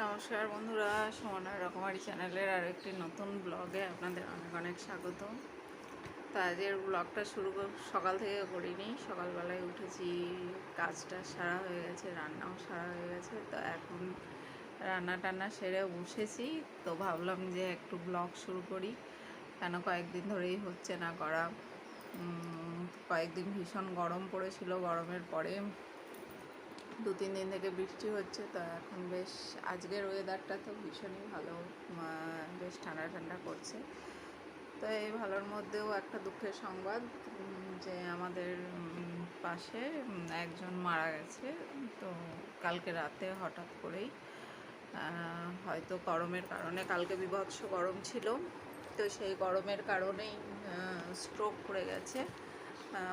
নমস্কার বন্ধুরা সমানার রকমারি চ্যানেলের আর একটি নতুন ব্লগে আপনাদের অনেক অনেক স্বাগত। তো আজকের ব্লগটা শুরু সকাল থেকে করিনি, সকালবেলায় উঠেছি, কাজটা সারা হয়ে গেছে, রান্নাও সারা হয়ে গেছে, তো এখন রান্না টান্না সেরে বসেছি। তো ভাবলাম যে একটু ব্লগ শুরু করি, কেন কয়েকদিন ধরেই হচ্ছে না করা। কয়েকদিন ভীষণ গরম পড়েছিল, গরমের পরে দু তিন দিন থেকে বৃষ্টি হচ্ছে, তো এখন বেশ আজকের ওয়েদারটা তো ভীষণই ভালো। বেশ ঠান্ডা ঠান্ডা করছে তো এই ভালোর মধ্যেও একটা দুঃখের সংবাদ যে আমাদের পাশে একজন মারা গেছে। তো কালকে রাতে হঠাৎ করেই হয়তো গরমের কারণে, কালকে বিভৎস গরম ছিল। তো সেই গরমের কারণেই স্ট্রোক করে গেছে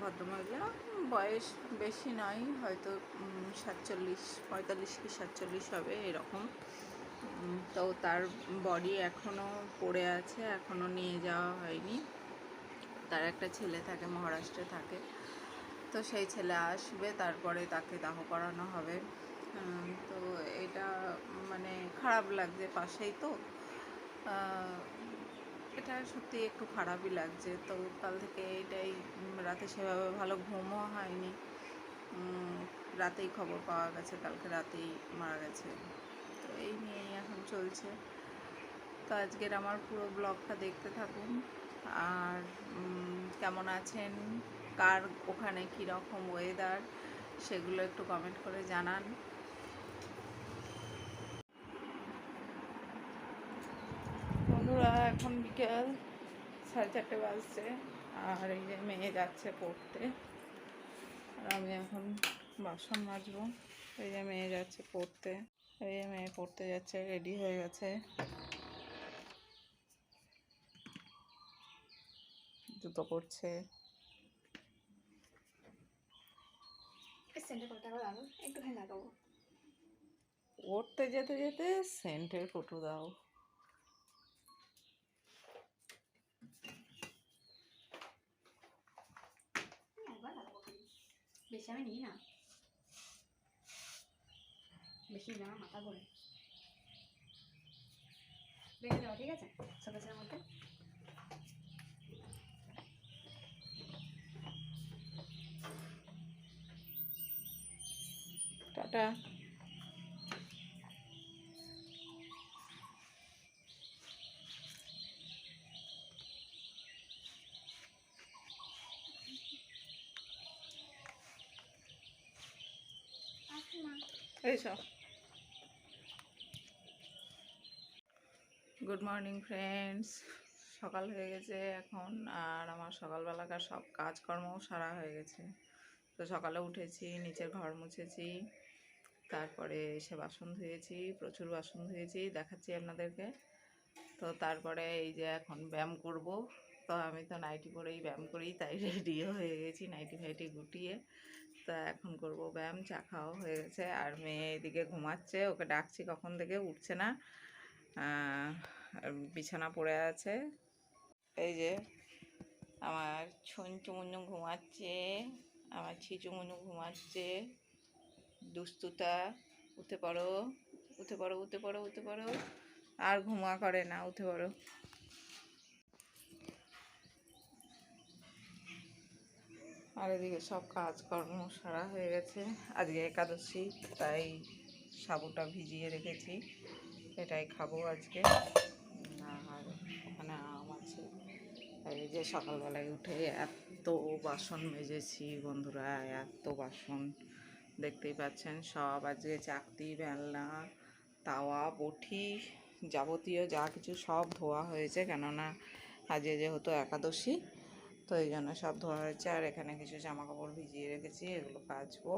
ভদ্রমহিলা। বয়স বেশি নয়, হয়তো সাতচল্লিশ, পঁয়তাল্লিশ কি সাতচল্লিশ হবে এরকম। তো তার বডি এখনও পড়ে আছে এখনও নিয়ে যাওয়া হয়নি। তার একটা ছেলে থাকে, মহারাষ্ট্রে থাকে। তো সেই ছেলে আসবে, তারপরে তাকে দাহ করানো হবে। তো এটা মানে খারাপ লাগছে পাশেই তো। এটা সত্যি একটু খারাপই লাগছে। তো কাল থেকে এটাই রাতে সেভাবে ভালো ঘুমও হয়নি। রাতেই খবর পাওয়া গেছে, কালকে রাতেই মারা গেছে। তো এই নিয়েই এখন চলছে। তো আজকের আমার পুরো ব্লগটা দেখতে থাকুন। আর কেমন আছেন? কার ওখানে কীরকম ওয়েদার সেগুলো একটু কমেন্ট করে জানান বন্ধুরা এখন বিকেল সাড়ে চারটে বাজছে আর এই যে মেয়ে যাচ্ছে পড়তে। আর আমি এখন বাসন মাজবো। এই যে মেয়ে যাচ্ছে পড়তে। এই যে মেয়ে পড়তে যাচ্ছে রেডি হয়ে গেছে। জুতো লাগাবো পড়তে যেতে যেতে সেন্টের ফটো দাও। বেশি আমি নিই না বেশি না মাথা করে রেখে দেওয়া ঠিক আছে সকালের মধ্যে টাটা এইসব গুড মর্নিং ফ্রেন্ডস সকাল হয়ে গেছে এখন, আর আমার সকালবেলাকার সব কাজকর্মও সারা হয়ে গেছে। তো সকালে উঠেছি, নিচের ঘর মুছেছি, তারপরে এসে বাসন ধুয়েছি, প্রচুর বাসন ধুয়েছি, দেখাচ্ছি আপনাদেরকে। তো তারপরে এই যে এখন ব্যায়াম করব, তো আমি তো নাইটি পরেই ব্যায়াম করি, তাই রেডিও হয়ে গেছি, নাইটি ফাইটি গুটিয়ে। তা এখন করব ব্যায়াম, চা খাওয়া হয়ে গেছে। আর মেয়ে এদিকে ঘুমাচ্ছে, ওকে ডাকছি, কখন থেকে? উঠছে না। বিছানা পড়ে আছে। এই যে, আমার ছুন চুমুনু ঘুমাচ্ছে, আমার ছিচুমুনু ঘুমাচ্ছে। দুস্তুতা, উঠে পড়ো উঠে পড়ো উঠে পড়ো উঠে পড়ো। আর ঘুমা করে না, উঠে পড়ো। আর এদিকে সব কাজকর্ম সারা হয়ে গেছে। আজকে একাদশী, তাই সাবুটা ভিজিয়ে রেখেছি। এটাই খাব আজকে। আর ওখানে আম আছে। এই যে সকালবেলায় উঠে এত বাসন মেজেছি বন্ধুরা, এত বাসন। দেখতেই পাচ্ছেন, সব আজকে চাকতি, বেলনা, তাওয়া, বটি যাবতীয় যা কিছু সব ধোয়া হয়েছে। কেননা আজকে যেহেতু একাদশী তো এই জন্য সব ধোয়া হয়েছে আর এখানে কিছু জামা কাপড় ভিজিয়ে রেখেছি এগুলো কাচবো।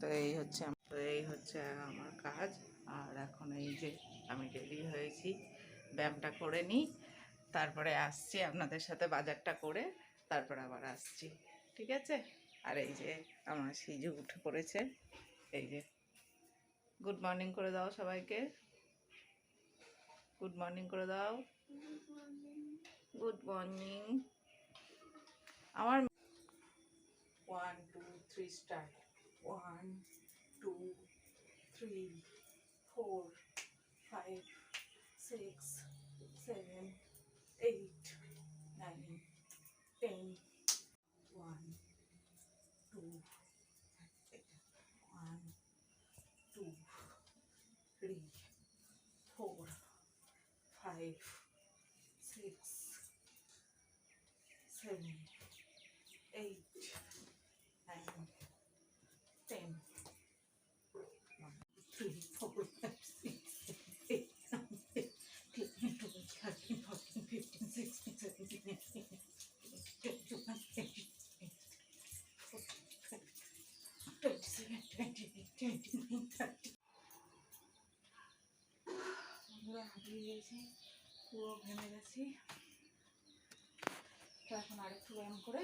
তো এই হচ্ছে তো এই হচ্ছে আমার কাজ। আর এখন এই যে আমি রেডি হয়েছি ব্যায়ামটা করে নিই। তারপরে আসছি আপনাদের সাথে বাজারটা করে তারপরে আবার আসছি ঠিক আছে? আর এই যে আমার সিজু উঠে পড়েছে এই যে। গুড মর্নিং করে দাও সবাইকে। গুড মর্নিং করে দাও। গুড মর্নিং আমার one two three start one two three four five six seven eight nine ten one two one two three four five six seven, eight, nine, ten, one, three, four, five, six, eight, nine, ten, eleven, twelve, thirteen, fourteen, fifteen, sixteen, seventeen, eighteen, twenty-one, twenty-two, twenty-seven, twenty-eight, twenty-nine, পুরো ঘেমে গেছি এখন আরেকটু ব্যায়াম করে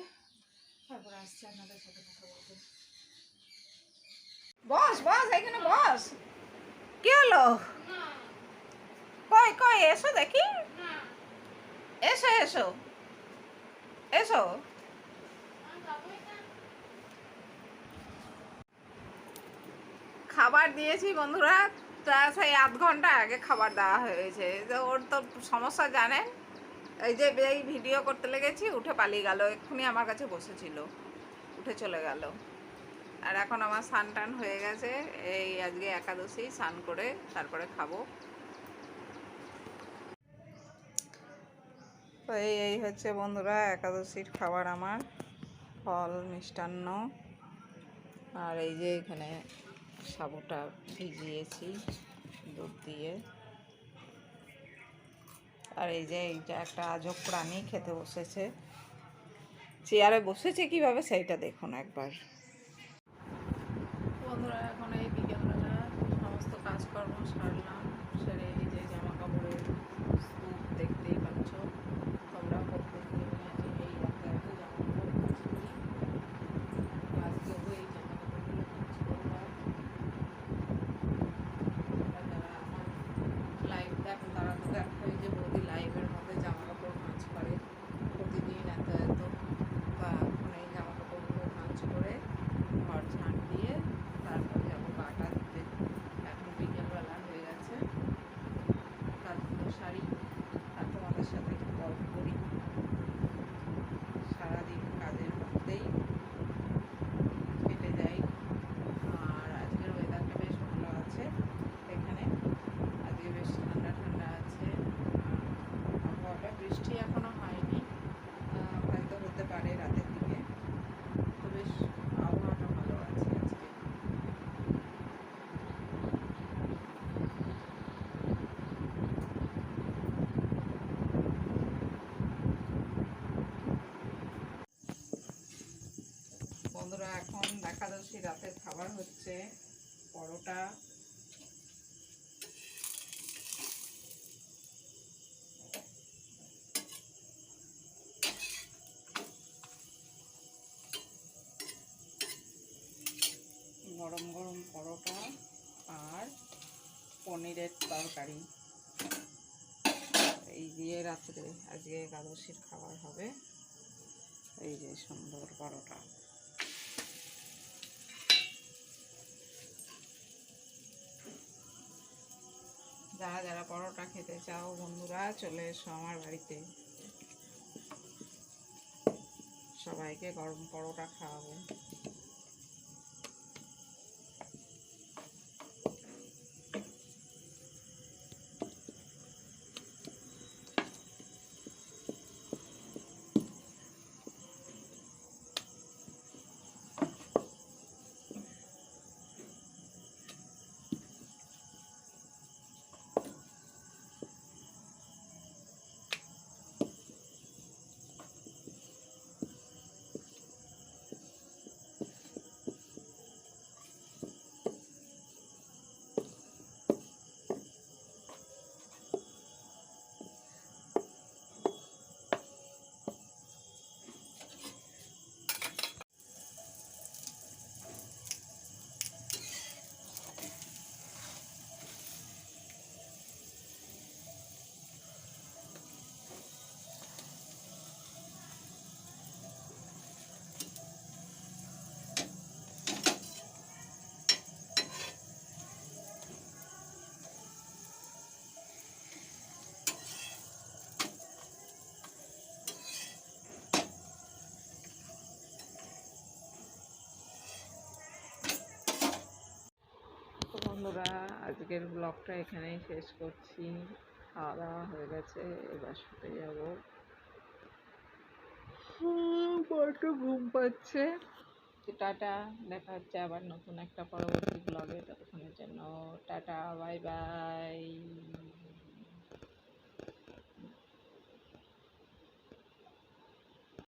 আপনাদের সাথে কথা বলতে। বস বস এখানে বস। কি হলো? কই কই, এসো দেখি। এসো এসো। এসো। খাবার দিয়েছি বন্ধুরা। তা সেই আধ ঘণ্টা আগে খাবার দেওয়া হয়েছে। তো ওর তো সমস্যা জানেন? এই যে এই ভিডিও করতে লেগেছি, উঠে পালিয়ে গেল। এক্ষুনি আমার কাছে বসেছিল। উঠে চলে গেল। আর এখন আমার স্নান টান হয়ে গেছে। এই আজকে একাদশী, স্নান করে তারপরে খাব। তো এই এই হচ্ছে বন্ধুরা, একাদশীর খাবার আমার। ফল মিষ্টান্ন। আর এই যে এখানে সাবুটা ভিজিয়েছি দুধ দিয়ে। আর এই যে এইটা একটা আজব প্রাণী খেতে বসেছে। চেয়ারে বসেছে কীভাবে সেইটা দেখুন একবার বন্ধুরা এখন এই বিকেলবেলা সমস্ত কাজকর্ম সারলাম সেরে এই যে জামা কাপড়ের স্তূপ দেখতেই পাচ্ছ তোমরা প্রত্যেক দিন আজকে এই রাতে এত জামা কাপড় কাজ করি আজকেও এই জামা কাপড়গুলো কাজ করলাম তোমরা যারা আমার লাইভ দেখো তারা তো দেখো এই যে বৌদি লাইভের মধ্যে জামা কাপড় ভাঁজ করে প্রতিদিন এত এত বা এখন এই জামা কাপড়গুলো ভাঁজ করে ঘর ঝাঁট দিয়ে তারপর যাব বাটা দিতে এখন বিকেলবেলা হয়ে গেছে কাজগুলো সারি আর তোমাদের সাথে একটু গল্প করি সারাদিন কাজের মধ্যেই কেটে যায় আর আজকের ওয়েদারটা বেশ ভালো আছে এখানে আজকে বেশ ঠান্ডা ঠান্ডা আছে আহ, আবহাওয়াটা বৃষ্টি এখনও হয়নি আহ, হয়তো হতে পারে রাতের দিকে তো বেশ আবহাওয়াটা ভালো আছে আজকে বন্ধুরা এখন একাদশী রাতের খাবার হচ্ছে, পরোটা। গরম গরম পরোটা আর পনিরের তরকারি। এই দিয়ে রাত্রে, আজকে একাদশীর খাবার হবে। এই যে সুন্দর পরোটা। যারা যারা পরোটা খেতে চাও বন্ধুরা চলে এসো আমার বাড়িতে। সবাইকে গরম পরোটা খাওয়াবো। আজকের ব্লগটা এখানেই শেষ করছি। খাওয়া দাওয়া হয়ে গেছে, এবার শুতে যাব। বড্ড ঘুম পাচ্ছে। টাটা, দেখা হচ্ছে আবার নতুন একটা পরবর্তী ব্লগে ততক্ষণের জন্য টাটা বাই বাই